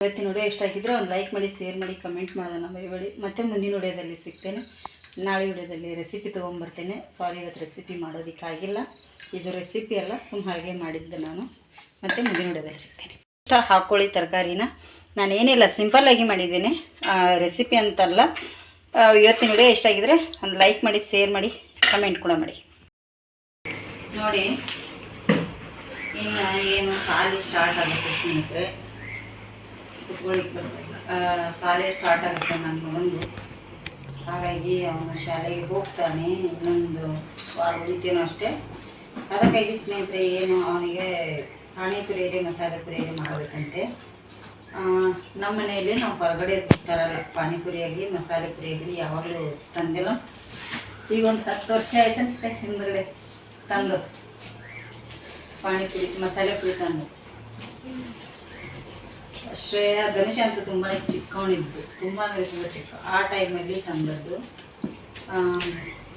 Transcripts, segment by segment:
ಇವತ್ತಿನ ವಿಡಿಯೋ ಇಷ್ಟ ಆಗಿದ್ರೆ ಒಂದು ಲೈಕ್ ಮಾಡಿ ಶೇರ್ ಮಾಡಿ ಕಮೆಂಟ್ ಮಾಡೋದನ್ನ ಮರಿಬೇಡಿ. ಮತ್ತೆ ಮುಂದಿನ ವಿಡಿಯೋದಲ್ಲಿ ಸಿಗ್ತೇನೆ. ನಾಳೆ ವಿಡಿಯೋದಲ್ಲಿ ರೆಸಿಪಿ ತೊಗೊಂಬರ್ತೇನೆ. ಸಾರಿ ಇವತ್ತು ರೆಸಿಪಿ ಮಾಡೋದಕ್ಕಾಗಿಲ್ಲ. ಇದು ರೆಸಿಪಿ ಅಲ್ಲ ಸುಮ್ಮ ಹಾಗೆ ಮಾಡಿದ್ದೆ ನಾನು. ಮತ್ತೆ ಮುಂದಿನ ವಿಡಿಯೋದಲ್ಲಿ ಸಿಗ್ತೇನೆ. ಇಷ್ಟ ಹಾಕ್ಕೊಳ್ಳಿ ತರಕಾರಿನ. ನಾನು ಏನಿಲ್ಲ ಆಗಿ ಮಾಡಿದ್ದೇನೆ. ರೆಸಿಪಿ ಅಂತಲ್ಲ. ಇವತ್ತಿನ ವಿಡಿಯೋ ಇಷ್ಟ ಆಗಿದ್ರೆ ಒಂದು ಲೈಕ್ ಮಾಡಿ ಶೇರ್ ಮಾಡಿ ಕಮೆಂಟ್ ಕೂಡ ಮಾಡಿ. ನೋಡಿ, ಇನ್ನು ಏನು ಸಾಲಿ ಸ್ಟಾರ್ಟ್ ಆಗುತ್ತೆ ಸ್ನೇಹಿತರೆ. ಕುತ್ಕೊಳ್ಳಿಕ್ಕೆ ಶಾಲೆ ಸ್ಟಾರ್ಟ್ ಆಗುತ್ತೆ ನನ್ನ ಮಗಂದು. ಹಾಗಾಗಿ ಅವನು ಶಾಲೆಗೆ ಹೋಗ್ತಾನೆ, ಇನ್ನೊಂದು ವಾರ ಉಳಿತೇನೋ ಅಷ್ಟೇ. ಅದಕ್ಕಾಗಿ ಸ್ನೇಹಿತರೆ, ಏನು ಅವನಿಗೆ ಪಾನಿಪುರಿ ಮಸಾಲೆ ಪುರಿ ಮಾಡಬೇಕಂತೆ. ನಮ್ಮ ಮನೆಯಲ್ಲಿ ನಾವು ಹೊರಗಡೆ ತರಲ್ಲ ಆಗಲಿ, ಮಸಾಲೆ ಪುರಿ ಆಗಲಿ, ಯಾವಾಗಲೂ ತಂದಿಲ್ಲ. ಈಗ ಒಂದು ಹತ್ತು ವರ್ಷ ಆಯ್ತನ್ಸ್ಟೇ ಹಿಂದ್ಗಡೆ ತಂದು. ಪಾನಿಪುರಿ, ಮಸಾಲೆ ಪುರಿ ತಂದು. ಶ್ರೇಯ, ಗಣೇಶ ಅಂತ ತುಂಬಾ ಚಿಕ್ಕವನಿದ್ದು. ತುಂಬ ಅಂದರೆ ತುಂಬ ಚಿಕ್ಕ ಆ ಟೈಮಲ್ಲಿ ತಂದದ್ದು.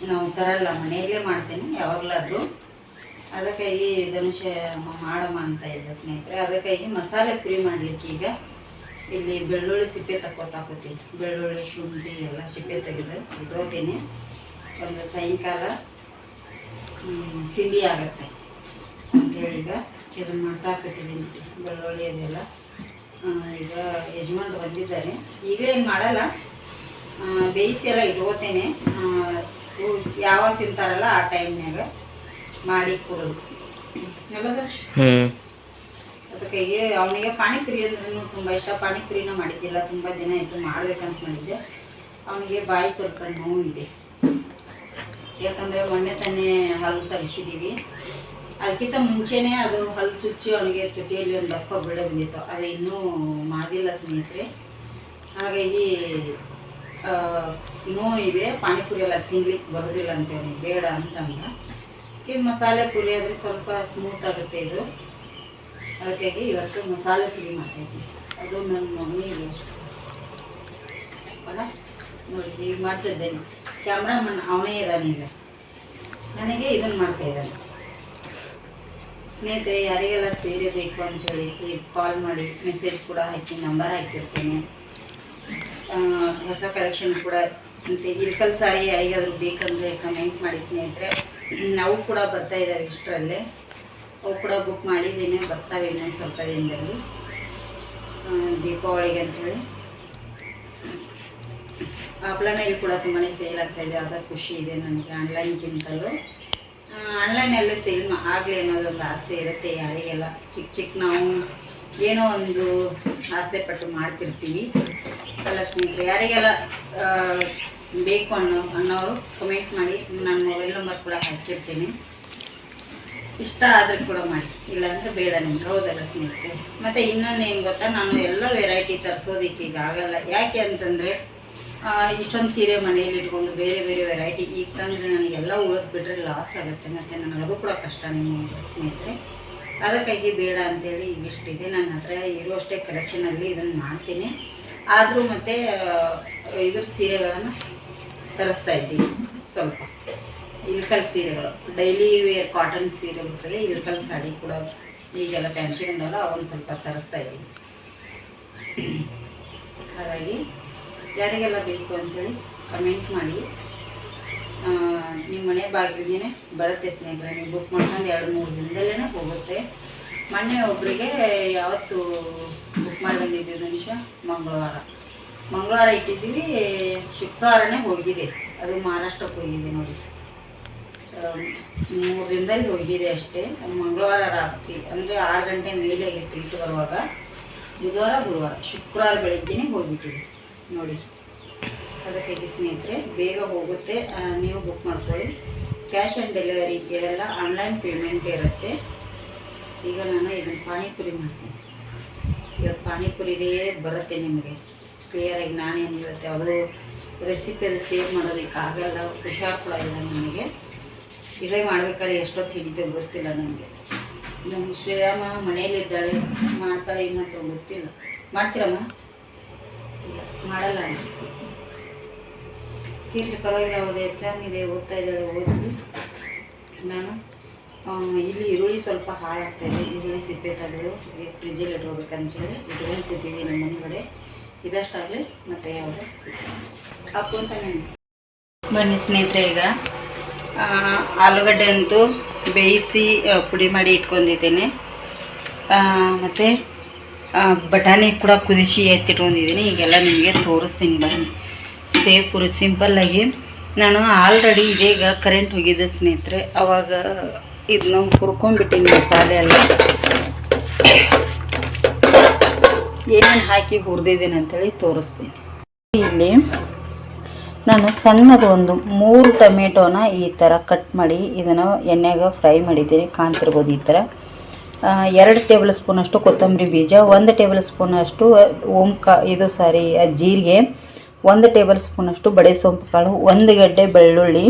ನಾವು ತರಲ್ಲ, ಮನೆಯಲ್ಲೇ ಮಾಡ್ತೇನೆ, ಯಾವಾಗಲಾದರೂ. ಅದಕ್ಕಾಗಿ ಧನುಷ ಮಾಡಮ್ಮ ಅಂತ ಇದ್ದ ಸ್ನೇಹಿತರೆ ಅದಕ್ಕಾಗಿ ಮಸಾಲೆ ಪುರಿ ಮಾಡಲಿಕ್ಕೆ ಈಗ. ಇಲ್ಲಿ ಬೆಳ್ಳುಳ್ಳಿ ಸಿಪ್ಪೆ ತಕ್ಕೋತಾಕೋತೀನಿ ಬೆಳ್ಳುಳ್ಳಿ, ಶುಂಠಿ ಎಲ್ಲ ಸಿಪ್ಪೆ ತೆಗೆದು ಇಟ್ಕೋತೀನಿ. ಒಂದು ಸಾಯಂಕಾಲ ತಿಂಡಿ ಆಗತ್ತೆ. ಅಂತೇಳಿ ಈಗ ಇದನ್ನು ಮಾಡ್ತಾ ಹಾಕೋತೀವಿ ಬೆಳ್ಳುಳ್ಳಿ ಅದೆಲ್ಲ. ಈಗ ಯಜಮಾನ್ರು ಬಂದಿದ್ದಾರೆ. ಈಗ ಏನು ಮಾಡಲ್ಲ. ಬೇಯಿಸಿ ಎಲ್ಲ ಇಟ್ಕೋತೇನೆ. ಯಾವಾಗ ತಿಂತಾರಲ್ಲ ಆ ಟೈಮ್ನಾಗ ಮಾಡಿ ಕೊಡೋದು. ಅದಕ್ಕೆ ಅದಕ್ಕಾಗಿ ಅವನಿಗೆ ಪಾನಿಪುರಿ ಅಂದ್ರೂ ತುಂಬ ಇಷ್ಟ. ಪಾನಿಪುರಿನ ಮಾಡಿದ್ದಿಲ್ಲ. ತುಂಬ ದಿನ ಆಯಿತು ಮಾಡ್ಬೇಕಂತ ಮಾಡಿದ್ದೆ. ಅವನಿಗೆ ಬಾಯಿ ಸ್ವಲ್ಪ ನೋವಿದೆ. ಯಾಕಂದರೆ ಮೊನ್ನೆ ತಾನೇ ಹಾಲು ತರಿಸಿದ್ದೀವಿ. ಅದಕ್ಕಿಂತ ಮುಂಚೆನೇ ಅದು ಹಲ್ಲು ಚುಚ್ಚಿ ಅವನಿಗೆ ತುಟಿಯಲ್ಲಿ ಒಂದು ದಪ್ಪ ಬಿಡ ಬಂದಿತ್ತು. ಅದು ಇನ್ನೂ ಮಾಡಿಲ್ಲ ಸ್ನೇಹಿತರೆ. ಹಾಗಾಗಿ ನೋವಿದೆ ಪಾನಿಪುರಿ ಎಲ್ಲ ತಿನ್ಲಿಕ್ಕೆ ಬರೋದಿಲ್ಲ ಅಂತ ಅವನಿಗೆ ಬೇಡ ಅಂತಂದ. ಈ ಮಸಾಲೆ ಪುರಿ ಆದರೆ ಸ್ವಲ್ಪ ಸ್ಮೂತ್ ಆಗುತ್ತೆ ಇದು. ಅದಕ್ಕಾಗಿ ಇವತ್ತು ಮಸಾಲೆ ಪುರಿ ಮಾಡ್ತಾಯಿದ್ದೀನಿ ಅದು ನನ್ನ ಮಮ್ಮಿಗೆ ಅಲ್ಲ, ನೋಡಿ ಈಗ ಮಾಡ್ತಿದ್ದೇನೆ. ಕ್ಯಾಮ್ರಾಮನ್ ಅವನೇ ಇದ್ದಾನೆ ಈಗ. ನನಗೆ ಇದನ್ನು ಮಾಡ್ತಾ ಇದ್ದಾನೆ. ಸ್ನೇಹಿತರೆ, ಯಾರಿಗೆಲ್ಲ ಸೀರೆ ಬೇಕು ಅಂತೇಳಿ ಪ್ಲೀಸ್ ಕಾಲ್ ಮಾಡಿ ಮೆಸೇಜ್ ಕೂಡ ಹಾಕಿ ನಂಬರ್ ಹಾಕಿರ್ತೀನಿ. ಹೊಸ ಕಲೆಕ್ಷನ್ ಕೂಡ ಮತ್ತು ಇಲ್ಕಲ್ ಸಾರಿ ಯಾರಿಗಾದ್ರೂ ಬೇಕಂದರೆ ಕಮೆಂಟ್ ಮಾಡಿ ಸ್ನೇಹಿತರೆ. ನಾವು ಕೂಡ ಬರ್ತಾ ಇದ್ದಾವೆ ಇಷ್ಟರಲ್ಲೇ. ಅವು ಕೂಡ ಬುಕ್ ಮಾಡಿದ್ದೇನೆ, ಬರ್ತಾವೆ ಇನ್ನೊಂದು ಸ್ವಲ್ಪ ದಿನದಲ್ಲಿ. ದೀಪಾವಳಿಗೆ ಅಂಥೇಳಿ ಆಫ್ಲೈನಲ್ಲಿ ಕೂಡ ತುಂಬಾ ಸೇಲ್ ಆಗ್ತಾಯಿದೆ ಅದ ಖುಷಿ ಇದೆ ನನಗೆ ಆನ್ಲೈನ್ ಆನ್ಲೈನ್ಗಿಂತಲೂ ಆನ್ಲೈನಲ್ಲಿ ಸೇಲ್ ಆಗಲಿ ಅನ್ನೋದೊಂದು ಆಸೆ ಇರುತ್ತೆ ಯಾರಿಗೆಲ್ಲ. ಚಿಕ್ಕ ಚಿಕ್ಕ ನಾವು ಏನೋ ಒಂದು ಆಸೆ ಪಟ್ಟು ಮಾಡ್ತಿರ್ತೀವಿ. ಎಲ್ಲ ಸ್ನೇಹಿತರೆ, ಯಾರಿಗೆಲ್ಲ ಬೇಕು ಅನ್ನೋ ಅನ್ನೋರು ಕಮೆಂಟ್ ಮಾಡಿ ನನ್ನ ಮೊಬೈಲ್ ನಂಬರ್ ಕೂಡ ಹಾಕಿರ್ತೀನಿ. ಇಷ್ಟ ಆದರೆ ಕೂಡ ಮಾಡಿ. ಇಲ್ಲಾಂದರೆ ಬೇಡ ನಿಮ್ಗೆ. ಹೌದಲ್ಲ ಸ್ನೇಹಿತರೆ? ಮತ್ತು ಇನ್ನೊಂದು ಏನು ಗೊತ್ತಾ? ನಾನು ಎಲ್ಲ ವೆರೈಟಿ ತರಿಸೋದಕ್ಕೆ ಈಗ ಆಗಲ್ಲ. ಯಾಕೆ ಅಂತಂದರೆ ಇಷ್ಟೊಂದು ಸೀರೆ ಮನೆಯಲ್ಲಿ ಇಟ್ಕೊಂಡು ಬೇರೆ ಬೇರೆ ವೆರೈಟಿ ಈಗ ತಂದರೆ ನನಗೆಲ್ಲ ಉಳಿದು ಬಿಟ್ಟರೆ ಲಾಸ್ ಆಗುತ್ತೆ. ಮತ್ತು ನನಗದು ಕೂಡ ಕಷ್ಟ ನಿಮ್ಮ ಸ್ನೇಹಿತರೆ. ಅದಕ್ಕಾಗಿ ಬೇಡ ಅಂತೇಳಿ ಈಗ ಇಷ್ಟಿದೆ. ನನ್ನ ಹತ್ರ ಇರುವಷ್ಟೇ ಕಲೆಕ್ಷನಲ್ಲಿ ಇದನ್ನು ಮಾಡ್ತೀನಿ. ಆದರೂ ಮತ್ತು ಇದ್ರ ಸೀರೆಗಳನ್ನು ತರಿಸ್ತಾ ಇದ್ದೀನಿ. ಸ್ವಲ್ಪ. ಇಳ್ಕಲ್ ಸೀರೆಗಳು. ಡೈಲಿ ವೇರ್ ಕಾಟನ್ ಸೀರೆ ಬರ್ತದೆ. ಇಲ್ಕಲ್ ಸಾಡಿ ಕೂಡ ಈಗೆಲ್ಲ ಬಂದಲ್ಲ ಅವನ್ನ ಸ್ವಲ್ಪ ತರಿಸ್ತಾ ಇದ್ದೀನಿ. ಹಾಗಾಗಿ ಯಾರಿಗೆಲ್ಲ ಬೇಕು ಅಂತೇಳಿ ಕಮೆಂಟ್ ಮಾಡಿ. ನಿಮ್ಮ ಮನೆ ಬಾಗಿಲಿಗೆ ಬರುತ್ತೆ ಸ್ನೇಹಿತರೆ, ನೀವು ಬುಕ್ ಮಾಡ್ಕೊಂಡು ಎರಡು ಮೂರು ದಿನದಲ್ಲೇ ಹೋಗುತ್ತೆ. ಮೊನ್ನೆ ಒಬ್ಬರಿಗೆ ಯಾವತ್ತು ಬುಕ್ ಮಾಡಿ ಬಂದಿದ್ದೀವಿ ನಿಮಿಷ, ಮಂಗಳವಾರ. ಮಂಗಳವಾರ ಇಟ್ಟಿದ್ದೀವಿ, ಶುಕ್ರವಾರನೇ ಹೋಗಿದೆ. ಅದು ಮಹಾರಾಷ್ಟ್ರಕ್ಕೆ ಹೋಗಿದೆ ನೋಡಿ. ಮೂರು ದಿನದಲ್ಲಿ ಹೋಗಿದೆ ಅಷ್ಟೇ. ಮಂಗಳವಾರ ರಾತ್ರಿ, ಅಂದರೆ ಆರು ಗಂಟೆ ಮೇಲೆ ಆಗಿತ್ತು ಬರುವಾಗ, ಬುಧವಾರ, ಗುರುವಾರ, ಶುಕ್ರವಾರ ಬೆಳಿಗ್ಗೆನೇ ಹೋಗ್ಬಿಟ್ಟಿದೆ ನೋಡಿ. ಅದಕ್ಕಾಗಿ ಸ್ನೇಹಿತರೆ? ಬೇಗ ಹೋಗುತ್ತೆ. ನೀವು ಬುಕ್ ಮಾಡ್ಕೊಳ್ಳಿ. ಕ್ಯಾಶ್ ಆನ್ ಡೆಲಿವರಿ ಇರಲ್ಲ ಆನ್ಲೈನ್ ಪೇಮೆಂಟ್ ಇರುತ್ತೆ. ಈಗ ನಾನು ಇದನ್ನು ಪಾನಿಪುರಿ ಮಾಡ್ತೀನಿ. ಇವಾಗ ಪಾನಿಪುರಿದೇ ಬರುತ್ತೆ ನಿಮಗೆ. ಕ್ಲಿಯರಾಗಿ ನಾನೇನು ಇರುತ್ತೆ ಅದು ರೆಸಿಪಿಯಲ್ಲಿ ಸೇವ್ ಮಾಡೋದಕ್ಕೆ ಆಗಲ್ಲ ಕೂಡ ಇಲ್ಲ ನನಗೆ ಇದೇ ಮಾಡಬೇಕಾದ್ರೆ ಎಷ್ಟೊತ್ತು ಹಿಡಿತೋ ಗೊತ್ತಿಲ್ಲ ನನಗೆ ನಮ್ಮ ಶ್ರೇಯಮ್ಮ ಮನೆಯಲ್ಲಿದ್ದಾಳೆ ಮಾಡ್ತಾಳೆ ಏನು ಮಾಡ್ತಾರೆ ಗೊತ್ತಿಲ್ಲ. ಮಾಡ್ತೀರಮ್ಮ? ಮಾಡಲ್ಲ. ತೀರ್ಲಿ ಪರವಾಗಿಲ್ಲ ಅವಾಗ ಎಕ್ಸಾಮ್ ಇದೆ, ಓದ್ತಾ ಇದ್ದಾಳೆ ಓದಿ ನಾನು ಇಲ್ಲಿ ಈರುಳ್ಳಿ ಸ್ವಲ್ಪ ಹಾಳಾಗ್ತಾ ಇದೆ, ಈರುಳ್ಳಿ ಸಿಪ್ಪೆ ತೆಗೆದು ಫ್ರಿಜ್ಜಲ್ಲಿ ಇಟ್ಕೋಬೇಕಂತೇಳಿ ಇಟ್ಕೊಂಡ್ತಿದ್ದೀವಿ ನಮ್ಮ ಮುಂದ್ಗಡೆ. ಇದಷ್ಟಾಗಲಿ ಮತ್ತೆ ಯಾವುದು ಹಾಕ್ಕೊಂತಾನೆ ಬನ್ನಿ ಸ್ನೇಹಿತರೆ ಈಗ ಆಲೂಗಡ್ಡೆ ಅಂತೂ ಬೇಯಿಸಿ ಪುಡಿ ಮಾಡಿ ಇಟ್ಕೊಂಡಿದ್ದೇನೆ. ಮತ್ತು ಬಟಾಣಿ ಕೂಡ ಕುದಿಸಿ ಎತ್ತಿಟ್ಕೊಂಡಿದ್ದೀನಿ. ಈಗೆಲ್ಲ ನಿಮಗೆ ತೋರಿಸ್ತೀನಿ, ಬನ್ನಿ. ಸೇವ್ ಪೂರಿ ಸಿಂಪಲ್ಲಾಗಿ ನಾನು ಆಲ್ರೆಡಿ ಇದೀಗ ಕರೆಂಟ್ ಹೋಗಿದ್ದೆ ಸ್ನೇಹಿತರೆ, ಅವಾಗ ಇದನ್ನ ಹುರ್ಕೊಂಡ್ಬಿಟ್ಟಿನಿ ಮಸಾಲೆ ಎಲ್ಲ. ಏನೇನು ಹಾಕಿ ಹುರಿದಿದ್ದೀನಿ ಅಂತೇಳಿ ತೋರಿಸ್ತೀನಿ. ಇಲ್ಲಿ ನಾನು ಸಣ್ಣದೊಂದು ಮೂರು ಟೊಮೆಟೊನ ಈ ಥರ ಕಟ್ ಮಾಡಿ ಇದನ್ನು ಎಣ್ಣೆಗೆ ಫ್ರೈ ಮಾಡಿದ್ದೀನಿ, ಕಾಣ್ತಿರ್ಬೋದು ಈ ಥರ ಎರಡು ಟೇಬಲ್ ಸ್ಪೂನಷ್ಟು ಕೊತ್ತಂಬರಿ ಬೀಜ, ಒಂದು ಟೇಬಲ್ ಸ್ಪೂನಷ್ಟು ಓಂಕ ಇದು ಸಾರಿ ಜೀರಿಗೆ. ಒಂದು ಟೇಬಲ್ ಸ್ಪೂನಷ್ಟು ಬಡೆ ಸೊಂಪು ಕಾಳು, ಒಂದು ಗಡ್ಡೆ ಬೆಳ್ಳುಳ್ಳಿ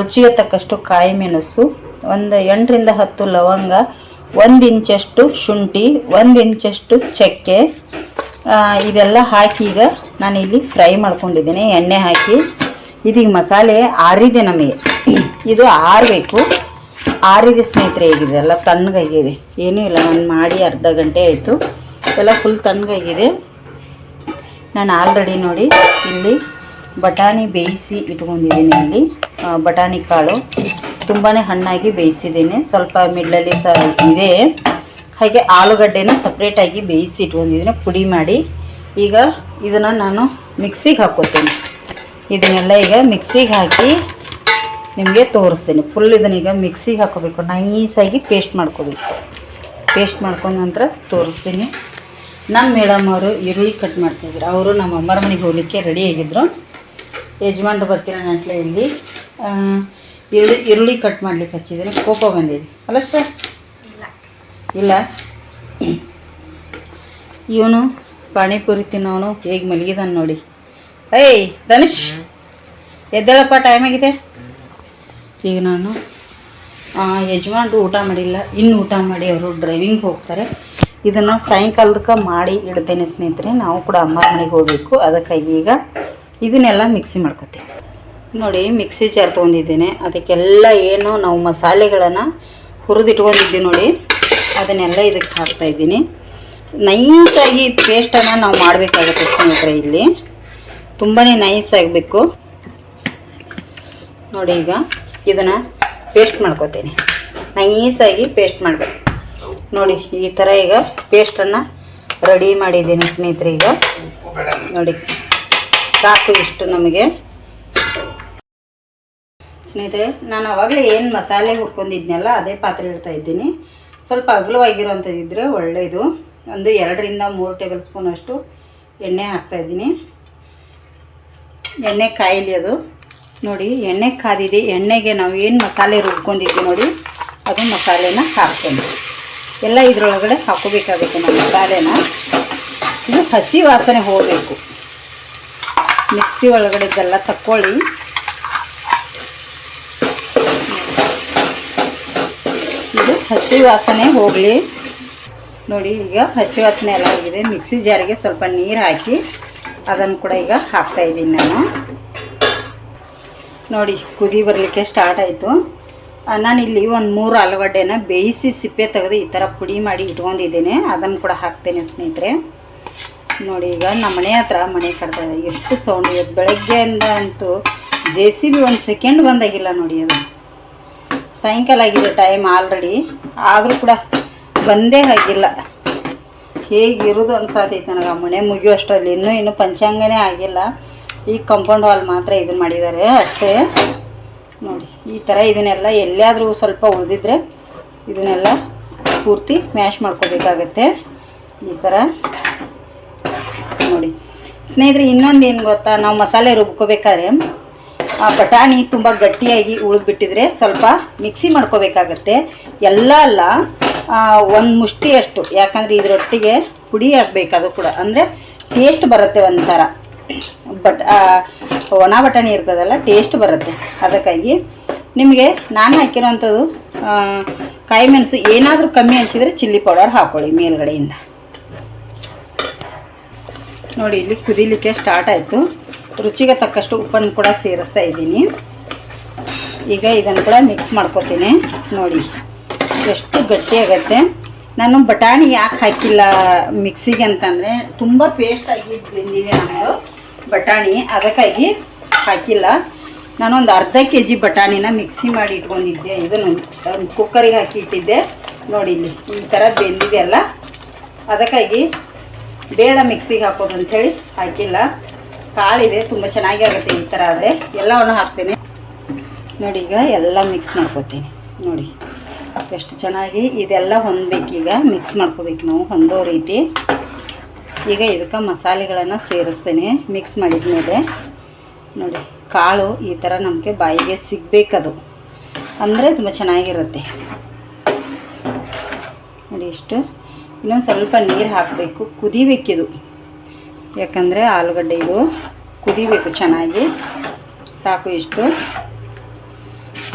ರುಚಿಗೆ ತಕ್ಕಷ್ಟು ಕಾಯಿ ಮೆಣಸು ಒಂದು ಎಂಟರಿಂದ ಹತ್ತು ಲವಂಗ, ಒಂದು ಇಂಚಷ್ಟು ಶುಂಠಿ, ಒಂದು ಇಂಚಷ್ಟು ಚಕ್ಕೆ ಇದೆಲ್ಲ ಹಾಕಿ ಈಗ ನಾನಿಲ್ಲಿ ಫ್ರೈ ಮಾಡ್ಕೊಂಡಿದ್ದೀನಿ, ಎಣ್ಣೆ ಹಾಕಿ. ಇದೀಗ ಮಸಾಲೆ ಆರಿದೆ ನಮಗೆ. ಇದು ಆರಬೇಕು. ಆರಿದೆ ಸ್ನೇಹಿತರೆ ಹೇಗಿದೆ ಎಲ್ಲ ತಣ್ಣಗಾಗಿದೆ. ಏನೂ ಇಲ್ಲ, ನಾನು ಮಾಡಿ ಅರ್ಧ ಗಂಟೆ ಆಯಿತು. ಎಲ್ಲ ಫುಲ್ ತಣ್ಣಗಾಗಿದೆ. ನಾನು ಆಲ್ರೆಡಿ ನೋಡಿ ಇಲ್ಲಿ ಬಟಾಣಿ ಬೇಯಿಸಿ ಇಟ್ಕೊಂಡಿದ್ದೀನಿ ಇಲ್ಲಿ. ಬಟಾಣಿ ಕಾಳು. ತುಂಬಾ ಹಣ್ಣಾಗಿ ಬೇಯಿಸಿದ್ದೀನಿ. ಸ್ವಲ್ಪ ಮಿಡ್ಲಲ್ಲಿ ಸ ಇದೆ. ಹಾಗೆ ಆಲೂಗಡ್ಡೆನ ಸಪ್ರೇಟಾಗಿ ಬೇಯಿಸಿ ಇಟ್ಕೊಂಡಿದ್ದೀನಿ. ಪುಡಿ ಮಾಡಿ. ಈಗ ಇದನ್ನು ನಾನು ಮಿಕ್ಸಿಗೆ ಹಾಕೋತೀನಿ. ಇದನ್ನೆಲ್ಲ ಈಗ ಮಿಕ್ಸಿಗೆ ಹಾಕಿ ನಿಮಗೆ ತೋರಿಸ್ತೀನಿ. ಫುಲ್ ಇದನ್ನೀಗ ಮಿಕ್ಸಿಗೆ ಹಾಕೋಬೇಕು. ನೈಸಾಗಿ ಪೇಸ್ಟ್ ಮಾಡ್ಕೋಬೇಕು. ಪೇಸ್ಟ್ ಮಾಡ್ಕೊಂಡ ನಂತರ ತೋರಿಸ್ತೀನಿ. ನಮ್ಮ ಮೇಡಮ್ ಅವರು ಈರುಳ್ಳಿ ಕಟ್ ಮಾಡ್ತಾಯಿದ್ರು ಅವರು ನಮ್ಮ ಅಮ್ಮರ ಮನೆಗೆ ಹೋಗ್ಲಿಕ್ಕೆ ರೆಡಿ ಆಗಿದ್ದರು ಯಜಮಾನ್ರು ಬರ್ತೀರ ನಂಟ್ಲೆ ಇಲ್ಲಿ ಈರುಳ್ಳಿ ಈರುಳ್ಳಿ ಕಟ್ ಮಾಡ್ಲಿಕ್ಕೆ ಹಚ್ಚಿದ್ದೀನಿ ಕೋಪ ಬಂದಿದೆ. ಅಲ್ಲ ಸರ್ ಇಲ್ಲ. ಇವನು ಪಾನಿಪುರಿ ತಿನ್ನೋನು, ಹೇಗೆ ಮಲಗಿದಾನೆ ನೋಡಿ. ಏಯ್, ಧನುಷ್! ಎದ್ದೇಳಪ್ಪ ಟೈಮ್ ಆಗಿದೆ. ಈಗ ನಾನು ಯಜಮಾನ್ರು ಊಟ ಮಾಡಿಲ್ಲ. ಇನ್ನು ಊಟ ಮಾಡಿ ಅವರು ಡ್ರೈವಿಂಗ್ ಹೋಗ್ತಾರೆ. ಇದನ್ನು ಸಾಯಂಕಾಲದಕ್ಕೆ ಮಾಡಿ ಇಡ್ತೇನೆ ಸ್ನೇಹಿತರೆ. ನಾವು ಕೂಡ ಅಮ್ಮ ಮನೆಗೆ ಹೋಗಬೇಕು. ಅದಕ್ಕಾಗಿ ಈಗ ಇದನ್ನೆಲ್ಲ ಮಿಕ್ಸಿ ಮಾಡ್ಕೊತೀನಿ. ನೋಡಿ ಮಿಕ್ಸಿ ಜಾರ್ ತೊಗೊಂಡಿದ್ದೇನೆ. ಅದಕ್ಕೆಲ್ಲ ಏನು ನಾವು ಮಸಾಲೆಗಳನ್ನು ಹುರಿದಿಟ್ಕೊಂಡಿದ್ದೀವಿ ನೋಡಿ. ಅದನ್ನೆಲ್ಲ ಇದಕ್ಕೆ ಹಾಕ್ತಾ ಇದ್ದೀನಿ. ನೈಸಾಗಿ ಪೇಸ್ಟನ್ನು ನಾವು ಮಾಡಬೇಕಾಗುತ್ತೆ ಸ್ನೇಹಿತರೆ ಇಲ್ಲಿ. ತುಂಬಾ ನೈಸ್ ಆಗಬೇಕು. ನೋಡಿ ಈಗ ಇದನ್ನು ಪೇಸ್ಟ್ ಮಾಡ್ಕೋತೀನಿ. ನೈಸಾಗಿ ಪೇಸ್ಟ್ ಮಾಡಬೇಕು. ನೋಡಿ, ಈ ಥರ ಈಗ ಪೇಸ್ಟನ್ನು ರೆಡಿ ಮಾಡಿದ್ದೀನಿ ಸ್ನೇಹಿತರೆ ಈಗ. ನೋಡಿ, ಸಾಕು ಇಷ್ಟು ನಮಗೆ. ಸ್ನೇಹಿತರೆ, ನಾನು ಆವಾಗಲೇ ಏನು ಮಸಾಲೆ ಹುರ್ಕೊಂಡಿದ್ನಲ್ಲ, ಅದೇ ಪಾತ್ರೆ ಇಡ್ತಾ ಇದ್ದೀನಿ. ಸ್ವಲ್ಪ ಅಗಲವಾಗಿರುವಂಥದ್ದಿದ್ರೆ ಒಳ್ಳೆಯದು ಒಂದು ಎರಡರಿಂದ ಮೂರು ಟೇಬಲ್ ಸ್ಪೂನ್ ಅಷ್ಟು ಎಣ್ಣೆ ಹಾಕ್ತಾ ಇದ್ದೀನಿ. ಎಣ್ಣೆ ಕಾಯಿಲಿ ಅದು. ನೋಡಿ, ಎಣ್ಣೆ ಕಾದಿದೆ. ಎಣ್ಣೆಗೆ ನಾವು ಏನು ಮಸಾಲೆ ರುಬ್ಕೊಂಡಿದ್ವಿ ನೋಡಿ, ಅದು ಮಸಾಲೆನ ಹಾಕ್ತೇನೆ ಎಲ್ಲ ಇದರೊಳಗಡೆ ಹಾಕೋಬೇಕಾಗುತ್ತೆ ನಮ್ಮ ಮಸಾಲೆನ ಇದು ಹಸಿ ವಾಸನೆ ಹೋಗಬೇಕು. ಮಿಕ್ಸಿ ಒಳಗಡೆ ಇದೆಲ್ಲ ತಕ್ಕೊಳ್ಳಿ. ಇದು ಹಸಿ ವಾಸನೆ ಹೋಗಲಿ. ನೋಡಿ, ಈಗ ಹಸಿ ವಾಸನೆ ಎಲ್ಲ ಆಗಿದೆ. ಮಿಕ್ಸಿ ಜಾರಿಗೆ ಸ್ವಲ್ಪ ನೀರು ಹಾಕಿ ಅದನ್ನು ಕೂಡ ಈಗ ಹಾಕ್ತಾಯಿದ್ದೀನಿ ನಾನು. ನೋಡಿ, ಕುದಿ ಬರಲಿಕ್ಕೆ ಸ್ಟಾರ್ಟ್ ಆಯಿತು. ನಾನಿಲ್ಲಿ ಒಂದು ಮೂರು ಆಲೂಗಡ್ಡೆನ ಬೇಯಿಸಿ ಸಿಪ್ಪೆ ತೆಗೆದು ಈ ಥರ ಪುಡಿ ಮಾಡಿ ಇಟ್ಕೊಂಡಿದ್ದೇನೆ. ಅದನ್ನು ಕೂಡ ಹಾಕ್ತೇನೆ ಸ್ನೇಹಿತರೆ. ನೋಡಿ ಈಗ ನಮ್ಮ ಮನೆ ಹತ್ರ, ಮನೆ ಕಟ್ತಾ ಎಷ್ಟು ಸೌಂಡ್ ಇವತ್ತು ಬೆಳಗ್ಗೆಯಿಂದ ಅಂತೂ ಜೆ ಸಿ ಬಿ ಒಂದು ಸೆಕೆಂಡ್ ಬಂದಾಗಿಲ್ಲ ನೋಡಿ ಅದು. ಸಾಯಂಕಾಲ ಆಗಿದೆ ಟೈಮ್ ಆಲ್ರೆಡಿ ಆದರೂ ಕೂಡ ಬಂದೇ ಆಗಿಲ್ಲ. ಹೇಗಿರೋದು ಅನ್ಸಾತೈತೆ ನನಗೆ. ಆ ಮನೆ ಮುಗಿಯೋಷ್ಟರಲ್ಲಿ ಇನ್ನೂ ಇನ್ನೂ ಪಂಚಾಂಗನೇ ಆಗಿಲ್ಲ. ಈಗ ಕಂಪೌಂಡ್ ವಾಲ್ ಮಾತ್ರ ಇದನ್ನು ಮಾಡಿದ್ದಾರೆ. ಅಷ್ಟೇ. ನೋಡಿ, ಈ ಥರ ಇದನ್ನೆಲ್ಲ ಎಲ್ಲಿಯಾದರೂ ಸ್ವಲ್ಪ ಉಳಿದಿದ್ರೆ ಇದನ್ನೆಲ್ಲ ಪೂರ್ತಿ ಮ್ಯಾಶ್ ಮಾಡ್ಕೋಬೇಕಾಗತ್ತೆ. ಈ ಥರ ನೋಡಿ, ಸ್ನೇಹಿತರೆ, ಇನ್ನೊಂದು ಏನು ಗೊತ್ತಾ? ನಾವು ಮಸಾಲೆ ರುಬ್ಕೋಬೇಕಾದ್ರೆ ಆ ಬಟಾಣಿ ತುಂಬ ಗಟ್ಟಿಯಾಗಿ ಉಳಿದ್ಬಿಟ್ಟಿದ್ರೆ ಸ್ವಲ್ಪ ಮಿಕ್ಸಿ ಮಾಡ್ಕೋಬೇಕಾಗತ್ತೆ. ಎಲ್ಲ ಅಲ್ಲ ಒಂದು ಮುಷ್ಟಿಯಷ್ಟು. ಯಾಕಂದರೆ ಇದರೊಟ್ಟಿಗೆ ಪುಡಿ ಅದು ಕೂಡ. ಅಂದರೆ ಟೇಸ್ಟ್ ಬರುತ್ತೆ ಒಂಥರ. ಬಟ್ ಒಣ ಬಟಾಣಿ ಇರ್ತದಲ್ಲ ಟೇಸ್ಟ್ ಬರುತ್ತೆ. ಅದಕ್ಕಾಗಿ ನಿಮಗೆ ನಾನು ಹಾಕಿರೋವಂಥದ್ದು ಕಾಯಿ ಮೆಣಸು ಏನಾದರೂ ಕಮ್ಮಿ ಅನಿಸಿದರೆ ಚಿಲ್ಲಿ ಪೌಡರ್ ಹಾಕ್ಕೊಳ್ಳಿ ಮೇಲ್ಗಡೆಯಿಂದ. ನೋಡಿ, ಇಲ್ಲಿ ಕುದಿಲಿಕ್ಕೆ ಸ್ಟಾರ್ಟ್ ಆಯಿತು. ರುಚಿಗೆ ತಕ್ಕಷ್ಟು ಉಪ್ಪನ್ನು ಕೂಡ ಸೇರಿಸ್ತಾ ಇದ್ದೀನಿ. ಈಗ ಇದನ್ನು ಕೂಡ ಮಿಕ್ಸ್ ಮಾಡ್ಕೊತೀನಿ. ನೋಡಿ, ಎಷ್ಟು ಗಟ್ಟಿಯಾಗತ್ತೆ ನಾನು ಬಟಾಣಿ ಯಾಕೆ ಹಾಕಿಲ್ಲ ಮಿಕ್ಸಿಗೆ ಅಂತಂದರೆ, ತುಂಬ ಪೇಸ್ಟಾಗಿ ಬೆಂದಿದೆ ನಮ್ಮದು ಬಟಾಣಿ ಅದಕ್ಕಾಗಿ ಹಾಕಿಲ್ಲ. ನಾನೊಂದು ಅರ್ಧ ಕೆ ಜಿ ಬಟಾಣಿನ ಮಿಕ್ಸಿ ಮಾಡಿ ಇಟ್ಕೊಂಡಿದ್ದೆ. ಇದನ್ನು ಕುಕ್ಕರಿಗೆ ಹಾಕಿ ಇಟ್ಟಿದ್ದೆ. ನೋಡಿ ಇಲ್ಲಿ ಈ ಥರ ಬೆಂದಿದೆ ಅಲ್ಲ. ಅದಕ್ಕಾಗಿ ಬೇಡ ಮಿಕ್ಸಿಗೆ ಹಾಕೋದು ಅಂಥೇಳಿ ಹಾಕಿಲ್ಲ. ಕಾಳಿದೆ, ತುಂಬ ಚೆನ್ನಾಗಿ ಆಗುತ್ತೆ ಈ ಥರ ಆದರೆ. ಎಲ್ಲವನ್ನು ಹಾಕ್ತೇನೆ. ನೋಡಿ ಈಗ ಎಲ್ಲ ಮಿಕ್ಸ್ ಮಾಡ್ಕೋತೀನಿ ನೋಡಿ ಎಷ್ಟು ಚೆನ್ನಾಗಿ ಇದೆಲ್ಲ ಹೊಂದಬೇಕೀಗ. ಮಿಕ್ಸ್ ಮಾಡ್ಕೋಬೇಕು ನಾವು, ಹೊಂದೋ ರೀತಿ. ಈಗ ಇದಕ್ಕೆ ಮಸಾಲೆಗಳನ್ನು ಸೇರಿಸ್ತೀನಿ. ಮಿಕ್ಸ್ ಮಾಡಿದ ಮೇಲೆ ನೋಡಿ, ಕಾಳು ಈ ಥರ ನಮಗೆ ಬಾಯಿಗೆ ಸಿಗಬೇಕದು. ಅಂದರೆ ತುಂಬ ಚೆನ್ನಾಗಿರುತ್ತೆ. ನೋಡಿ ಇಷ್ಟು. ಇನ್ನೊಂದು ಸ್ವಲ್ಪ ನೀರು ಹಾಕಬೇಕು. ಕುದಿಬೇಕಿದು. ಯಾಕಂದರೆ ಆಲೂಗಡ್ಡೆ ಇದು ಕುದಿಬೇಕು ಚೆನ್ನಾಗಿ. ಸಾಕು ಇಷ್ಟು.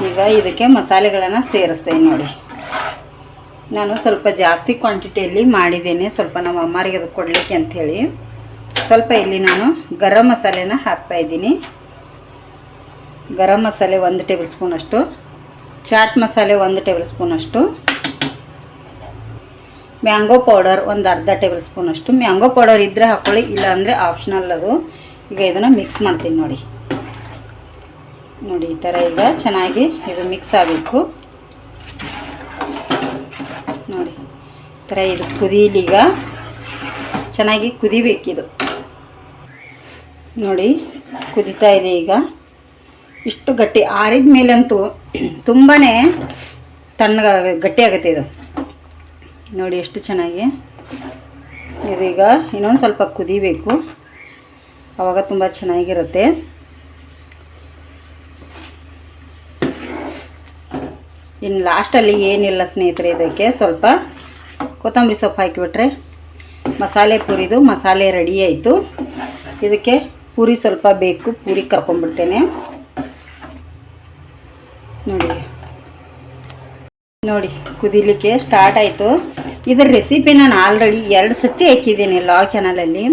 ಈಗ ಇದಕ್ಕೆ ಮಸಾಲೆಗಳನ್ನು ಸೇರಿಸ್ತೇನೆ ನೋಡಿ. ನಾನು ಸ್ವಲ್ಪ ಜಾಸ್ತಿ ಕ್ವಾಂಟಿಟಿಯಲ್ಲಿ ಮಾಡಿದ್ದೇನೆ. ಸ್ವಲ್ಪ ನಮ್ಮ ಅಮ್ಮರಿಗೆ ಅದು ಕೊಡಲಿಕ್ಕೆ ಅಂಥೇಳಿ. ಸ್ವಲ್ಪ ಇಲ್ಲಿ ನಾನು ಗರಂ ಮಸಾಲೆನ ಹಾಕ್ತಾ ಇದ್ದೀನಿ. ಗರಂ ಮಸಾಲೆ ಒಂದು ಟೇಬಲ್ ಸ್ಪೂನಷ್ಟು ಚಾಟ್ ಮಸಾಲೆ ಒಂದು ಟೇಬಲ್ ಸ್ಪೂನಷ್ಟು ಮ್ಯಾಂಗೋ ಪೌಡರ್ ಒಂದು ಅರ್ಧ ಟೇಬಲ್ ಸ್ಪೂನಷ್ಟು ಮ್ಯಾಂಗೋ ಪೌಡರ್ ಇದ್ದರೆ ಹಾಕ್ಕೊಳ್ಳಿ ಇಲ್ಲ ಅಂದರೆ ಆಪ್ಷನಲ್ ಅದು. ಈಗ ಇದನ್ನು ಮಿಕ್ಸ್ ಮಾಡ್ತೀನಿ ನೋಡಿ. ನೋಡಿ, ಈ ಥರ ಈಗ ಚೆನ್ನಾಗಿ ಇದು ಮಿಕ್ಸ್ ಆಗಬೇಕು ನೋಡಿ ಈ ಥರ ಇದು ಕುದೀಲೀಗ ಚೆನ್ನಾಗಿ ಕುದಿಬೇಕಿದು. ನೋಡಿ, ಕುದೀತಾ ಇದೆ ಈಗ. ಇಷ್ಟು ಗಟ್ಟಿ ಆರಿದ ಮೇಲಂತೂ ತುಂಬಾ ತಣ್ಣಗ ಗಟ್ಟಿ ಆಗುತ್ತೆ ಇದು. ನೋಡಿ ಎಷ್ಟು ಚೆನ್ನಾಗಿ. ಇದೀಗ ಇನ್ನೊಂದು ಸ್ವಲ್ಪ ಕುದಿಬೇಕು. ಆವಾಗ ತುಂಬ ಚೆನ್ನಾಗಿರುತ್ತೆ. ಇನ್ನು ಲಾಸ್ಟಲ್ಲಿ ಏನಿಲ್ಲ ಸ್ನೇಹಿತರೆ, ಇದಕ್ಕೆ ಸ್ವಲ್ಪ ಕೊತ್ತಂಬರಿ ಸೊಪ್ಪು ಹಾಕಿಬಿಟ್ರೆ ಮಸಾಲೆ ಪೂರಿದು ಮಸಾಲೆ ರೆಡಿ ಆಯಿತು. ಇದಕ್ಕೆ ಪೂರಿ ಸ್ವಲ್ಪ ಬೇಕು, ಪೂರಿ ಕರ್ಕೊಂಡ್ಬಿಡ್ತೇನೆ. ನೋಡಿ. ನೋಡಿ, ಕುದಿಲಿಕ್ಕೆ ಸ್ಟಾರ್ಟ್ ಆಯಿತು. ಇದರ ರೆಸಿಪಿ ನಾನು ಆಲ್ರೆಡಿ ಎರಡು ಸತಿ ಹಾಕಿದ್ದೀನಿ ಲಾಗ್ ಚಾನಲಲ್ಲಿ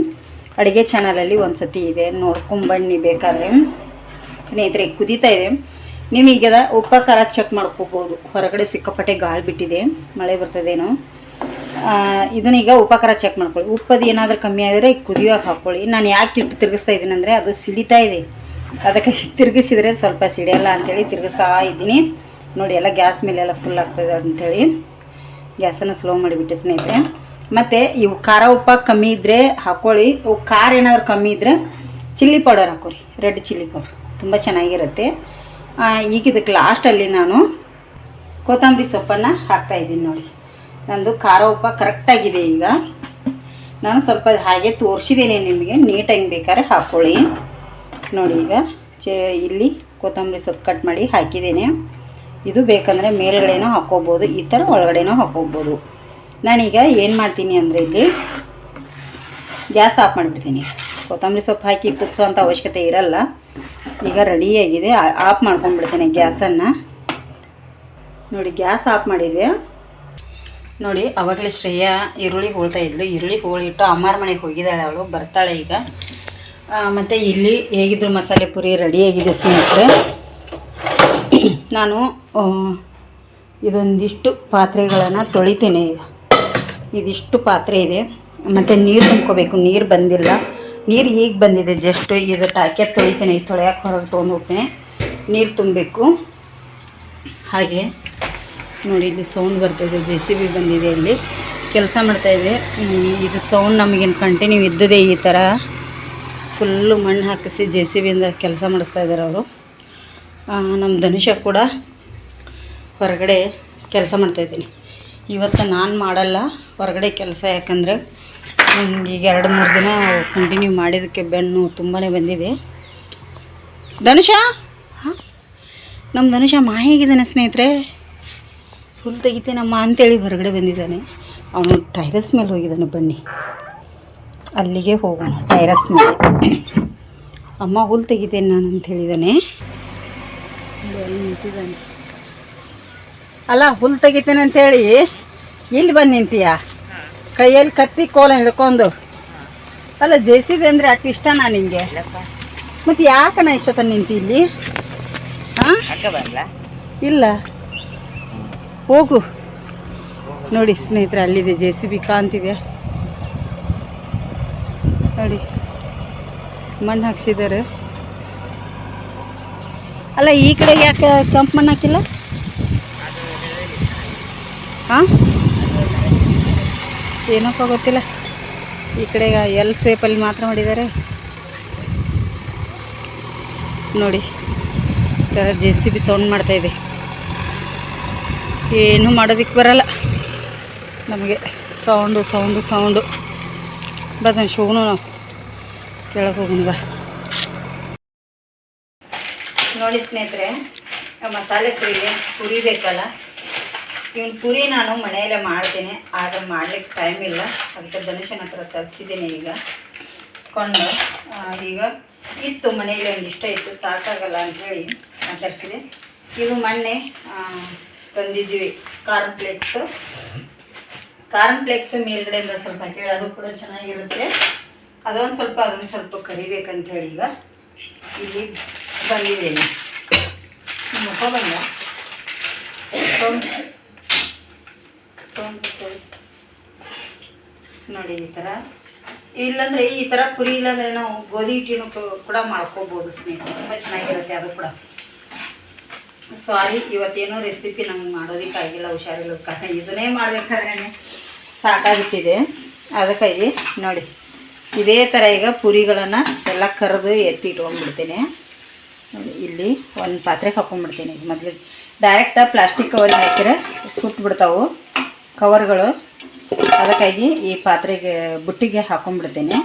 ಅಡುಗೆ ಚಾನಲಲ್ಲಿ ಒಂದು ಸತಿ ಇದೆ. ನೋಡ್ಕೊಂಬನ್ನಿ ಬೇಕಾದರೆ. ಸ್ನೇಹಿತರೆ, ಕುದೀತಾ ಇದೆ. ನೀವು ಈಗ ಉಪ್ಪ ಖಾರ ಚೆಕ್ ಮಾಡ್ಕೋಬೋದು. ಹೊರಗಡೆ ಸಿಕ್ಕಾಪಟ್ಟೆ ಗಾಳಿ ಬಿಟ್ಟಿದೆ. ಮಳೆ ಬರ್ತದೇನೋ. ಆ, ಇದನ್ನೀಗ ಉಪಕಾರ ಚೆಕ್ ಮಾಡ್ಕೊಳ್ಳಿ. ಉಪ್ಪದು ಏನಾದರೂ ಕಮ್ಮಿ ಆದರೆ ಕುದಿಯೋಕೆ ಹಾಕ್ಕೊಳ್ಳಿ ನಾನು ಯಾಕೆ ಇಟ್ಟು ತಿರುಗಿಸ್ತಾ ಇದ್ದೀನಿ ಅಂದರೆ ಅದು ಸಿಡಿತಾ ಇದೆ. ಅದಕ್ಕೆ ತಿರುಗಿಸಿದ್ರೆ ಸ್ವಲ್ಪ ಸಿಡಿಯಲ್ಲ ಅಂತೇಳಿ ತಿರುಗಿಸ್ತಾ ಇದ್ದೀನಿ. ನೋಡಿ ಎಲ್ಲ ಗ್ಯಾಸ್ ಮೇಲೆ ಎಲ್ಲ ಫುಲ್ ಆಗ್ತದೆ ಅಂಥೇಳಿ ಗ್ಯಾಸನ್ನು ಸ್ಲೋ ಮಾಡಿಬಿಟ್ಟೆ ಸ್ನೇಹಿತರೆ. ಮತ್ತು ಇವು ಖಾರ ಉಪ್ಪ ಕಮ್ಮಿ ಇದ್ದರೆ ಹಾಕ್ಕೊಳ್ಳಿ ಇವು ಖಾರ ಏನಾದರೂ ಕಮ್ಮಿ ಇದ್ದರೆ ಚಿಲ್ಲಿ ಪೌಡರ್ ಹಾಕೋರಿ. ರೆಡ್ ಚಿಲ್ಲಿ ಪೌಡರ್ ತುಂಬ ಚೆನ್ನಾಗಿರುತ್ತೆ. ಈಗ ಇದಕ್ಕೆ ಲಾಸ್ಟಲ್ಲಿ ನಾನು ಕೊತ್ತಂಬರಿ ಸೊಪ್ಪನ್ನು ಹಾಕ್ತಾ ಇದ್ದೀನಿ ನೋಡಿ. ನಂದು ಖಾರ ಉಪ್ಪ ಕರೆಕ್ಟಾಗಿದೆ ಈಗ. ನಾನು ಸ್ವಲ್ಪ ಹಾಗೆ ತೋರಿಸಿದ್ದೇನೆ ನಿಮಗೆ ನೀಟಾಗಿ ಬೇಕಾದ್ರೆ ಹಾಕ್ಕೊಳ್ಳಿ ನೋಡಿ ಈಗ, ಚೇ, ಇಲ್ಲಿ ಕೊತ್ತಂಬರಿ ಸೊಪ್ಪು ಕಟ್ ಮಾಡಿ ಹಾಕಿದ್ದೇನೆ. ಇದು ಬೇಕಂದರೆ ಮೇಲ್ಗಡೆನೂ ಹಾಕ್ಕೋಬೋದು, ಈ ಥರ ಒಳಗಡೆನೂ ಹಾಕ್ಕೋಬೋದು. ನಾನೀಗ ಏನು ಮಾಡ್ತೀನಿ ಅಂದರೆ ಇಲ್ಲಿ ಗ್ಯಾಸ್ ಆಫ್ ಮಾಡಿಬಿಡ್ತೀನಿ. ಕೊತ್ತಂಬರಿ ಸೊಪ್ಪು ಹಾಕಿ ಕುದಿಸುವಂಥ ಅವಶ್ಯಕತೆ ಇರಲ್ಲ. ಈಗ ರೆಡಿಯಾಗಿದೆ ಆಫ್ ಮಾಡ್ಕೊಂಡ್ಬಿಡ್ತೀನಿ ಗ್ಯಾಸನ್ನು. ನೋಡಿ, ಗ್ಯಾಸ್ ಆಫ್ ಮಾಡಿದೆ. ನೋಡಿ, ಅವಾಗಲೇ ಶ್ರೇಯಾ ಈರುಳ್ಳಿ ಹೋಳ್ತಾ ಇದ್ಲು. ಈರುಳ್ಳಿ ಹೋಳಿಟ್ಟು ಅಮ್ಮಾರ ಮನೆಗೆ ಹೋಗಿದ್ದಾಳೆ ಅವಳು, ಬರ್ತಾಳೆ ಈಗ. ಮತ್ತು ಇಲ್ಲಿ ಹೇಗಿದ್ರು ಮಸಾಲೆ ಪುರಿ ರೆಡಿಯಾಗಿದೆ ಸ್ನೇಹಿತರೆ. ನಾನು ಇದೊಂದಿಷ್ಟು ಪಾತ್ರೆಗಳನ್ನು ತೊಳಿತೇನೆ ಈಗ. ಇದಿಷ್ಟು ಪಾತ್ರೆ ಇದೆ. ಮತ್ತು ನೀರು ತುಂಬ್ಕೋಬೇಕು. ನೀರು ಬಂದಿಲ್ಲ. ನೀರು ಈಗ ಬಂದಿದೆ. ಜಸ್ಟ್ ಈಗ ಟಾಕೆ ತೊಳಿತೇನೆ. ತೊಳೆಯೋಕೆ ಹೊರಗೆ ತೊಗೊಂಡು ಹೋಗ್ತೇನೆ. ನೀರು ತುಂಬಬೇಕು. ಹಾಗೆ. ನೋಡಿ, ಇಲ್ಲಿ ಸೌಂಡ್ ಬರ್ತಾಯಿದೆ ಜೆ ಸಿ ಬಿ ಬಂದಿದೆ ಇಲ್ಲಿ. ಕೆಲಸ ಮಾಡ್ತಾಯಿದೆ ಇದು. ಸೌಂಡ್ ನಮಗೇನು ಕಂಟಿನ್ಯೂ ಇದ್ದದೆ ಈ ಥರ ಫುಲ್ಲು ಮಣ್ಣು ಹಾಕಿಸಿ ಜೆ ಸಿ ಬಿಯಿಂದ ಕೆಲಸ ಮಾಡಿಸ್ತಾ ಇದ್ದಾರೆ ಅವರು. ನಮ್ಮ ಧನುಷ ಕೂಡ ಹೊರಗಡೆ ಕೆಲಸ ಮಾಡ್ತಾಯಿದ್ದೀನಿ ಇವತ್ತು ನಾನು ಮಾಡಲ್ಲ, ಹೊರಗಡೆ ಕೆಲಸ ಯಾಕಂದರೆ ಈಗ ಎರಡು ಮೂರು ದಿನ ಕಂಟಿನ್ಯೂ ಮಾಡಿದ್ದಕ್ಕೆ ಬೆನ್ನು ತುಂಬಾ ಬಂದಿದೆ. ಧನುಷ? ಹಾಂ? ನಮ್ಮ ಧನುಷ ಮಾಯಾಗಿದ್ದಾನೆ ಸ್ನೇಹಿತರೆ? ಫುಲ್ ತೆಗಿತೇನಮ್ಮ ಅಂತೇಳಿ ಹೊರಗಡೆ ಬಂದಿದ್ದಾನೆ. ಅವನು ಟೈರಸ್ ಮೇಲೆ ಹೋಗಿದ್ದಾನೆ ಬನ್ನಿ. ಅಲ್ಲಿಗೆ ಹೋಗೋಣ ಟೈರಸ್ ಮೇಲೆ. ಅಮ್ಮ ಹುಲ್ಲು ತೆಗಿತೇನೆ ನಾನು ಅಂತ ಹೇಳಿದ್ದಾನೆ ನಿಂತಿದ್ದಾನೆ. ಅಲ್ಲ ಹುಲ್ಲು ತೆಗಿತೇನೆ ಅಂತೇಳಿ ಇಲ್ಲಿ ಬಂದು ನಿಂತೀಯ? ಕೈಯಲ್ಲಿ ಕತ್ತಿ ಕೋಲ ಹಿಡ್ಕೊಂಡು. ಅಲ್ಲ ಜೆ ಸಿ ಬಿ ಅಂದರೆ ಅಷ್ಟು ಇಷ್ಟನಾ ನಿಮಗೆ ಮತ್ತು ಯಾಕನ ಇಷ್ಟೊತ್ತ ನಿಂತಿ ಇಲ್ಲಿ? ಹಾಂ ಇಲ್ಲ. ಹೋಗು. ನೋಡಿ ಸ್ನೇಹಿತರೆ, ಅಲ್ಲಿದೆ ಜೆ ಸಿ ಬಿ ಕಾಂತಿದೆ ನೋಡಿ, ಮಣ್ಣು ಹಾಕ್ಸಿದ್ದಾರೆ. ಅಲ್ಲ, ಈ ಕಡೆ ಯಾಕೆ ಕೆಂಪು ಮಣ್ಣು ಹಾಕಿಲ್ಲ? ಹಾಂ ಏನಪ್ಪ ಗೊತ್ತಿಲ್ಲ. ಈ ಕಡೆ ಎಲ್ ಸೇಪಲ್ಲಿ ಮಾತ್ರ ಮಾಡಿದ್ದಾರೆ. ನೋಡಿ ಥರ ಜೆ ಸಿ ಬಿ ಸೌಂಡ್ ಮಾಡ್ತಾಯಿದೆ ಏನು ಮಾಡೋದಕ್ಕೆ ಬರಲ್ಲ. ನಮಗೆ ಸೌಂಡು ಸೌಂಡು ಸೌಂಡು. ಬದನ್ ಶೋನು ನಾವು. ಕೇಳಕ್ಕೆ ನೋಡಿ ಸ್ನೇಹಿತರೆ ಮಸಾಲೆ ಪುರಿಗೆ ಪುರಿ ಬೇಕಲ್ಲ ಇವನು ಪುರಿ ನಾನು ಮನೆಯಲ್ಲೇ ಮಾಡ್ತೀನಿ. ಆದರೆ ಮಾಡ್ಲಿಕ್ಕೆ ಟೈಮ್ ಇಲ್ಲ. ಅದಕ್ಕೆ ಧನುಷನ ಹತ್ರ ತರಿಸಿದ್ದೀನಿ ಈಗ. ಕೊಂಡು ಈಗ ಇತ್ತು, ಮನೆಯಲ್ಲಿ ಒಂದು ಇಷ್ಟ ಇತ್ತು. ಸಾಕಾಗಲ್ಲ ಅಂಥೇಳಿ ನಾನು ತರಿಸಿದೆ ಇದು ಮೊನ್ನೆ ಆ, cornflakes corn flakes corn flakes ಮೇಲ್ಗಡೆಯಿಂದ ಸ್ವಲ್ಪ ಹಾಕಿ ಅದು ಕೂಡ ಚೆನ್ನಾಗಿರುತ್ತೆ. ಅದೊಂದು ಸ್ವಲ್ಪ ಅದೊಂದು ಸ್ವಲ್ಪ ಕರಿಬೇಕಂತ ಹೇಳಿ ಈಗ ಇಲ್ಲಿ. ಬಂದಿದ್ದೇನೆ ಮುಖ ಬಂದ. ನೋಡಿ ಈ ಥರ ಇಲ್ಲಾಂದ್ರೆ ಈ ಥರ ಪುರಿ ಇಲ್ಲಾಂದ್ರೆ ನಾವು ಗೋಧಿ ಹಿಟ್ಟಿನೂ ಕೂಡ ಮಾಡ್ಕೋಬೋದು ಸ್ನೇಹಿತರೆ. ತುಂಬ ಚೆನ್ನಾಗಿರುತ್ತೆ ಅದು ಕೂಡ. ಸಾರಿ ಇವತ್ತೇನೋ ರೆಸಿಪಿ ನಂಗೆ ಮಾಡೋದಕ್ಕಾಗಿಲ್ಲ ಹುಷಾರಿಲ್ಲ ಕಾರಣ ಇದನ್ನೇ ಮಾಡಬೇಕಾದ್ರೆ ಸಾಕಾಗಿಟ್ಟಿದೆ ಅದಕ್ಕಾಗಿ ನೋಡಿ, ಇದೇ ಥರ ಈಗ ಪುರಿಗಳನ್ನು ಎಲ್ಲ ಕರೆದು ಎತ್ತಿ ಇಟ್ಕೊಂಡ್ಬಿಡ್ತೀನಿ. ನೋಡಿ, ಇಲ್ಲಿ ಒಂದು ಪಾತ್ರೆ ಹಾಕೊಂಡ್ಬಿಡ್ತೀನಿ. ಮೊದಲು ಡೈರೆಕ್ಟಾಗಿ ಪ್ಲಾಸ್ಟಿಕ್ ಕವರ್ ಹಾಕಿದ್ರೆ ಸುಟ್ಬಿಡ್ತಾವು ಕವರ್ಗಳು ಅದಕ್ಕಾಗಿ ಈ ಪಾತ್ರೆಗೆ ಬುಟ್ಟಿಗೆ ಹಾಕೊಂಡ್ಬಿಡ್ತೀನಿ.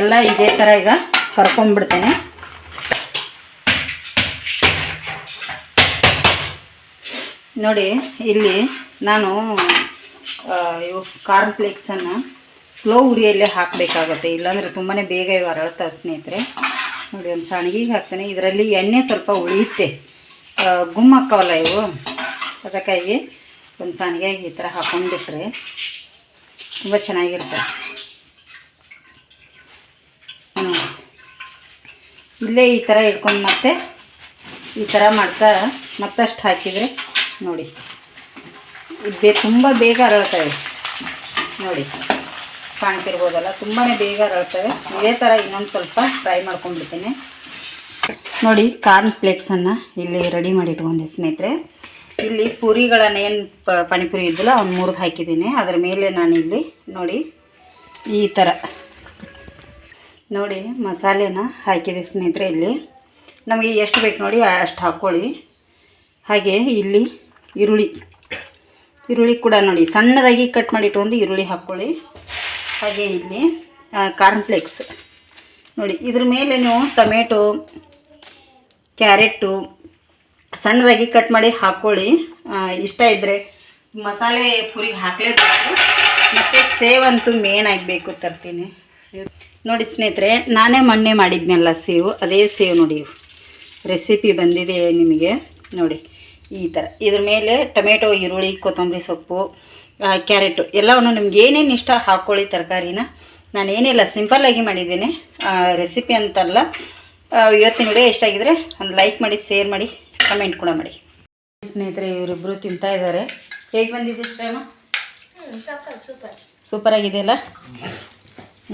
ಎಲ್ಲ ಇದೇ ಥರ ಈಗ ಕರ್ಕೊಂಡ್ಬಿಡ್ತೇನೆ. ನೋಡಿ ಇಲ್ಲಿ ನಾನು ಇವು ಕಾರ್ನ್ ಫ್ಲೇಕ್ಸನ್ನು ಸ್ಲೋ ಉರಿಯಲ್ಲೇ ಹಾಕಬೇಕಾಗುತ್ತೆ. ಇಲ್ಲಾಂದರೆ ತುಂಬಾ ಬೇಗ ಇವು ಅರಳ್ತಾವೆ ಸ್ನೇಹಿತರೆ. ನೋಡಿ ಒಂದು ಸಣ್ಗಿಗೆ ಹಾಕ್ತೇನೆ. ಇದರಲ್ಲಿ ಎಣ್ಣೆ ಸ್ವಲ್ಪ ಉಳಿಯುತ್ತೆ. ಆ, ಗುಮ್ಮ ಹಾಕ್ಕವಲ್ಲ ಇವು? ಅದಕ್ಕಾಗಿ ಒಂದು ಸಣ್ಗೆಗೆ ಈ ಥರ ಹಾಕೊಂಡ್ಬಿಟ್ರೆ ತುಂಬ ಚೆನ್ನಾಗಿರುತ್ತೆ. ಇಲ್ಲೇ ಈ ಥರ ಇಟ್ಕೊಂಡು ಮತ್ತೆ ಈ ಥರ ಮಾಡ್ತಾ ಮತ್ತಷ್ಟು ಹಾಕಿದರೆ ನೋಡಿ. ಇದು ಬೇ, ತುಂಬ ಬೇಗ ಅರಳ್ತವೆ ನೋಡಿ. ಕಾಣ್ತಿರ್ಬೋದಲ್ಲ ತುಂಬಾ ಬೇಗ ಅರಳ್ತವೆ ಇದೇ. ಥರ ಇನ್ನೊಂದು ಸ್ವಲ್ಪ ಫ್ರೈ ಮಾಡ್ಕೊಂಡ್ಬಿಡ್ತೀನಿ. ನೋಡಿ, ಕಾರ್ನ್ ಫ್ಲೇಕ್ಸನ್ನು ಇಲ್ಲಿ ರೆಡಿ ಮಾಡಿ ಇಟ್ಕೊಂಡೆ ಸ್ನೇಹಿತರೆ. ಇಲ್ಲಿ ಪೂರಿಗಳನ್ನು ಏನು ಪಾನಿಪುರಿ ಇದ್ದಿಲ್ಲ, ಅವ್ನು ಮುರಿದು ಹಾಕಿದ್ದೀನಿ. ಅದರ ಮೇಲೆ ನಾನು ಇಲ್ಲಿ ನೋಡಿ, ಈ ಥರ ನೋಡಿ, ಮಸಾಲೆನ ಹಾಕಿದೆ ಸ್ನೇಹಿತರೆ ಇಲ್ಲಿ. ನಮಗೆ ಎಷ್ಟು ಬೇಕು ನೋಡಿ ಅಷ್ಟು ಹಾಕ್ಕೊಳ್ಳಿ ಹಾಗೆ ಇಲ್ಲಿ ಈರುಳ್ಳಿ. ಈರುಳ್ಳಿ ಕೂಡ ನೋಡಿ, ಸಣ್ಣದಾಗಿ ಕಟ್ ಮಾಡಿ ಒಂದು ಈರುಳ್ಳಿ ಹಾಕ್ಕೊಳ್ಳಿ. ಹಾಗೆ ಇಲ್ಲಿ ಕಾರ್ನ್ಫ್ಲೆಕ್ಸ್ ನೋಡಿ, ಇದ್ರ ಮೇಲೆ ನೀವು ಟೊಮೆಟೊ ಕ್ಯಾರೆಟು ಸಣ್ಣದಾಗಿ ಕಟ್ ಮಾಡಿ ಹಾಕ್ಕೊಳ್ಳಿ. ಇಷ್ಟ ಇದ್ದರೆ ಮಸಾಲೆ ಪುರಿಗೆ ಹಾಕಲೇಬೇಕು. ಮತ್ತು ಸೇವಂತೂ ಮೇನ್ ಆಗಬೇಕು ತರ್ತೀನಿ. ನೋಡಿ ಸ್ನೇಹಿತರೆ, ನಾನೇ ಮೊನ್ನೆ ಮಾಡಿದ್ನಲ್ಲ ಸೇವು, ಅದೇ ಸೇವ್ ನೋಡಿ. ರೆಸಿಪಿ ಬಂದಿದೆ ನಿಮಗೆ. ನೋಡಿ. ಈ ಥರ ಇದ್ರ ಮೇಲೆ ಟೊಮೆಟೊ ಈರುಳ್ಳಿ ಕೊತ್ತಂಬರಿ ಸೊಪ್ಪು ಕ್ಯಾರೆಟು ಎಲ್ಲವನ್ನು ನಿಮ್ಗೆ ಏನೇನು ಇಷ್ಟ ಹಾಕ್ಕೊಳ್ಳಿ ತರಕಾರಿನ. ನಾನು ಏನಿಲ್ಲ ಸಿಂಪಲ್ಲಾಗಿ ಮಾಡಿದ್ದೀನಿ. ರೆಸಿಪಿ ಅಂತಲ್ಲ. ಇವತ್ತಿನ ವಿಡಿಯೋ ಇಷ್ಟ ಆಗಿದ್ರೆ ಒಂದು ಲೈಕ್ ಮಾಡಿ ಶೇರ್ ಮಾಡಿ ಕಮೆಂಟ್ ಕೂಡ ಮಾಡಿ. ಸ್ನೇಹಿತರೆ ಇವರಿಬ್ಬರು ತಿಂತಾ ಇದ್ದಾರೆ. ಹೇಗೆ ಬಂದಿದ್ದು ಶ್ರೇಮ? ಸೂಪರ್ ಆಗಿದೆಯಲ್ಲ?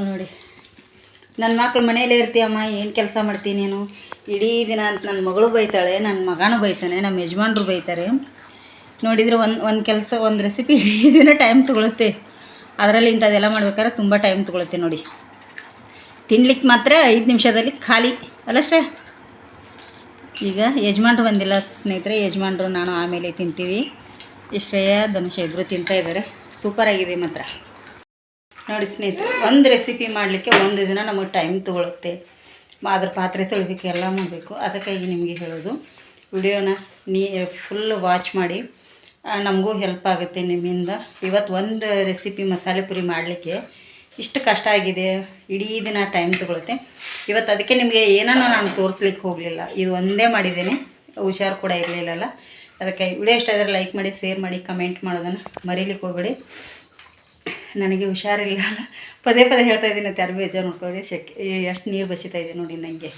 ನೋಡಿ. ನನ್ನ ಮಕ್ಳು ಮನೆಯಲ್ಲೇ ಇರ್ತೀಯಮ್ಮ ಏನು ಕೆಲಸ ಮಾಡ್ತೀನಿ ನೀನು? ಇಡೀ ದಿನ ಅಂತ ನನ್ನ ಮಗಳು ಬೈತಾಳೆ ನನ್ನ ಮಗನೂ ಬೈತಾನೆ ನಮ್ಮ ಯಜಮಾನ್ರು ಬೈತಾರೆ. ನೋಡಿದರೆ ಒಂದು ಒಂದು ಕೆಲಸ, ಒಂದು ರೆಸಿಪಿ ಇಡೀ ದಿನ ಟೈಮ್ ತೊಗೊಳುತ್ತೆ. ಅದರಲ್ಲಿ ಇಂಥದ್ದೆಲ್ಲ ಮಾಡ್ಬೇಕಾದ್ರೆ ತುಂಬ ಟೈಮ್ ತೊಗೊಳುತ್ತೆ ನೋಡಿ. ತಿನ್ಲಿಕ್ಕೆ ಮಾತ್ರ ಐದು ನಿಮಿಷದಲ್ಲಿ ಖಾಲಿ ಅಲ್ಲ ಶ್ರೇ ಈಗ ಯಜಮಾನ್ರು ಬಂದಿಲ್ಲ ಸ್ನೇಹಿತರೆ, ಯಜಮಾನ್ರು ನಾನು ಆಮೇಲೆ ತಿಂತೀವಿ. ಶ್ರೇಯ ಧನುಷ ಇಬ್ಬರು ತಿಂತಾ ಇದ್ದಾರೆ. ಸೂಪರ್ ಆಗಿದೆ ಮಾತ್ರ. ನೋಡಿ ಸ್ನೇಹಿತರೆ, ಒಂದು ರೆಸಿಪಿ ಮಾಡಲಿಕ್ಕೆ ಒಂದು ದಿನ ನಮಗೆ ಟೈಮ್ ತೊಗೊಳುತ್ತೆ. ಅದ್ರ ಪಾತ್ರೆ ತೊಳಿಬೇಕು ಎಲ್ಲ ಮಾಡಬೇಕು. ಅದಕ್ಕಾಗಿ ನಿಮಗೆ ಹೇಳೋದು, ವಿಡಿಯೋನ ನೀ ಫುಲ್ ವಾಚ್ ಮಾಡಿ ನಮಗೂ ಹೆಲ್ಪ್ ಆಗುತ್ತೆ ನಿಮ್ಮಿಂದ. ಇವತ್ತು ಒಂದು ರೆಸಿಪಿ ಮಸಾಲೆ ಪುರಿ ಮಾಡಲಿಕ್ಕೆ ಇಷ್ಟು ಕಷ್ಟ ಆಗಿದೆ. ಇಡೀ ದಿನ ಟೈಮ್ ತೊಗೊಳುತ್ತೆ. ಇವತ್ತು ಅದಕ್ಕೆ ನಿಮಗೆ ಏನನ್ನ ನಾನು ತೋರಿಸ್ಲಿಕ್ಕೆ ಹೋಗಲಿಲ್ಲ. ಇದು ಒಂದೇ ಮಾಡಿದ್ದೇನೆ. ಹುಷಾರು ಕೂಡ ಇರಲಿಲ್ಲಲ್ಲ. ಅದಕ್ಕೆ ವಿಡಿಯೋ ಇಷ್ಟ ಆದರೆ ಲೈಕ್ ಮಾಡಿ ಶೇರ್ ಮಾಡಿ ಕಮೆಂಟ್ ಮಾಡೋದನ್ನು ಮರೀಲಿಕ್ಕೆ ಹೋಗಬೇಡಿ. ನನಗೆ ಹುಷಾರಿಲ್ಲ. ಪದೇ ಪದೇ ಹೇಳ್ತಾ ಇದ್ದೀನಿ ಅಂತ ಯಾರು ನೋಡ್ಕೊಳ್ಳಿ ಸೆಕೆ ಎಷ್ಟು ನೀರು ಬಸಿತಾ ಇದೆ ನೋಡಿ ನನಗೆ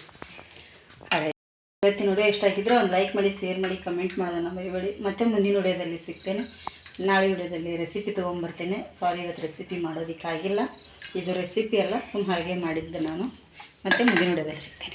ಇವತ್ತಿನ ವಿಡಿಯೋ ಇಷ್ಟ ಆಗಿದ್ರೆ ಒಂದು ಲೈಕ್ ಮಾಡಿ, ಶೇರ್ ಮಾಡಿ, ಕಮೆಂಟ್ ಮಾಡೋದನ್ನು ಮರಿಬೇಡಿ. ಮತ್ತೆ ಮುಂದಿನ ವಿಡಿಯೋದಲ್ಲಿ ಸಿಗ್ತೇನೆ. ನಾಳೆ ವಿಡಿಯೋದಲ್ಲಿ ರೆಸಿಪಿ ತೊಗೊಂಬರ್ತೇನೆ. ಸಾರಿ ಇವತ್ತು ರೆಸಿಪಿ ಮಾಡೋದಕ್ಕಾಗಿಲ್ಲ. ಇದು ರೆಸಿಪಿ ಅಲ್ಲ, ಸುಮ್ಮ ಹಾಗೆ ಮಾಡಿದ್ದೆ ನಾನು. ಮತ್ತೆ ಮುಂದಿನ ವಿಡಿಯೋದಲ್ಲಿ ಸಿಗ್ತೇನೆ.